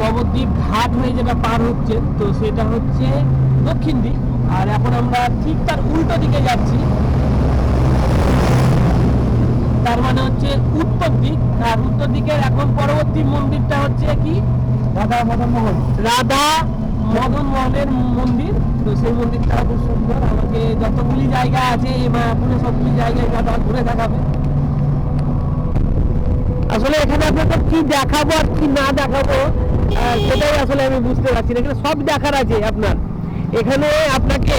নবদ্বীপ ঘাট হয়ে যেটা পার হচ্ছে তো সেটা হচ্ছে দক্ষিণ দিক। আর এখন আমরা ঠিক তার উল্টো দিকে যাচ্ছি। তার মানে হচ্ছে উত্তর দিক। আর উত্তর দিকের এখন পরবর্তী মন্দিরটা হচ্ছে কি? রাধা মদন মোহন। রাধা মদন মোহনের মন্দির। তো সেই মন্দিরটা খুব সুন্দর। আমাকে যতগুলি জায়গা আছে এই মায়াপুরে সবগুলি জায়গায় দাদা ঘুরে দেখাবে। আসলে এখানে আপনাকে কি দেখাবো আর কি না দেখাবো সেটাই আসলে আমি বুঝতে পারছি না। এখানে সব দেখার আছে আপনার। এখানে আপনাকে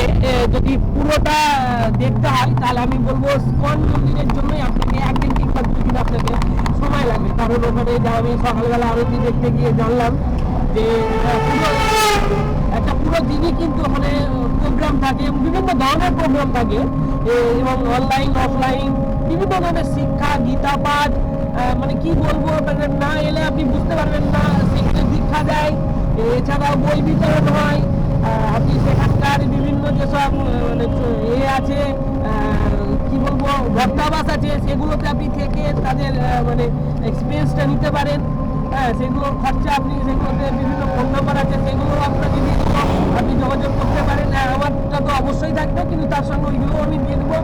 যদি পুরোটা দেখতে হয়, তাহলে আমি বলব স্কন মন্দিরের জন্যই আপনাকে একদিন কিংবা দুই দিন আপনাকে সময় লাগবে। কারণ ওখানে যা আমি সকালবেলা আরতি দেখতে গিয়ে জানলাম যে একটা পুরো দিনই কিন্তু ওখানে প্রোগ্রাম থাকে বিভিন্ন ধরনের প্রোগ্রাম থাকে এবং অনলাইন অফলাইন বিভিন্ন ধরনের শিক্ষা গীতা পাঠ মানে কি বলব না এলে আপনি বুঝতে পারবেন না। দীক্ষা দেয়। এছাড়াও বই বিতরণ হয়। আপনি সেখানকার বিভিন্ন যেসব মানে এ আছে কি বলব ভক্তাবাস আছে, সেগুলোতে আপনি থেকে তাদের মানে এক্সপিরিয়েন্সটা নিতে পারেন। হ্যাঁ সেগুলোর খরচা আপনি সেগুলোতে বিভিন্ন ফোন নাম্বার আছে, সেগুলো আপনার দিয়ে দেবো। আপনি যোগাযোগ করতে পারেন। হ্যাঁ আমারটা তো অবশ্যই থাকবে, কিন্তু তার সঙ্গে ওইগুলো আমি দিয়ে দেবো।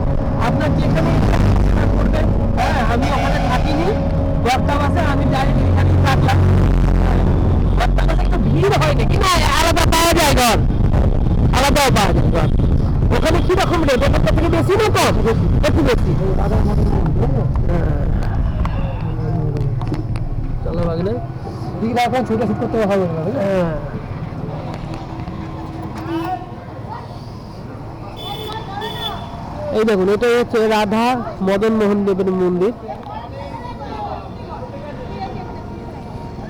আপনার যেখানে ইচ্ছা সেটা করবেন হ্যাঁ আমি ওখানে থাকিনি বর্তাবাসে আমি ডাইরেক্ট এখানেই থাকলাম বর্তাবাসে একটু ভিড় হয় নাকি না আলাদা পাওয়া যায় ঘর আলাদাও পাওয়া যায়। ঘর ওখানে কি রকম রেট ওখানটা থেকে বেশি না কম একটু বেশি। চলো বাগলে। দিকে এখন ছোট শুট করতে হবে হ্যাঁ এই দেখুন এটা হচ্ছে রাধা মদন মোহন দেবের মন্দির।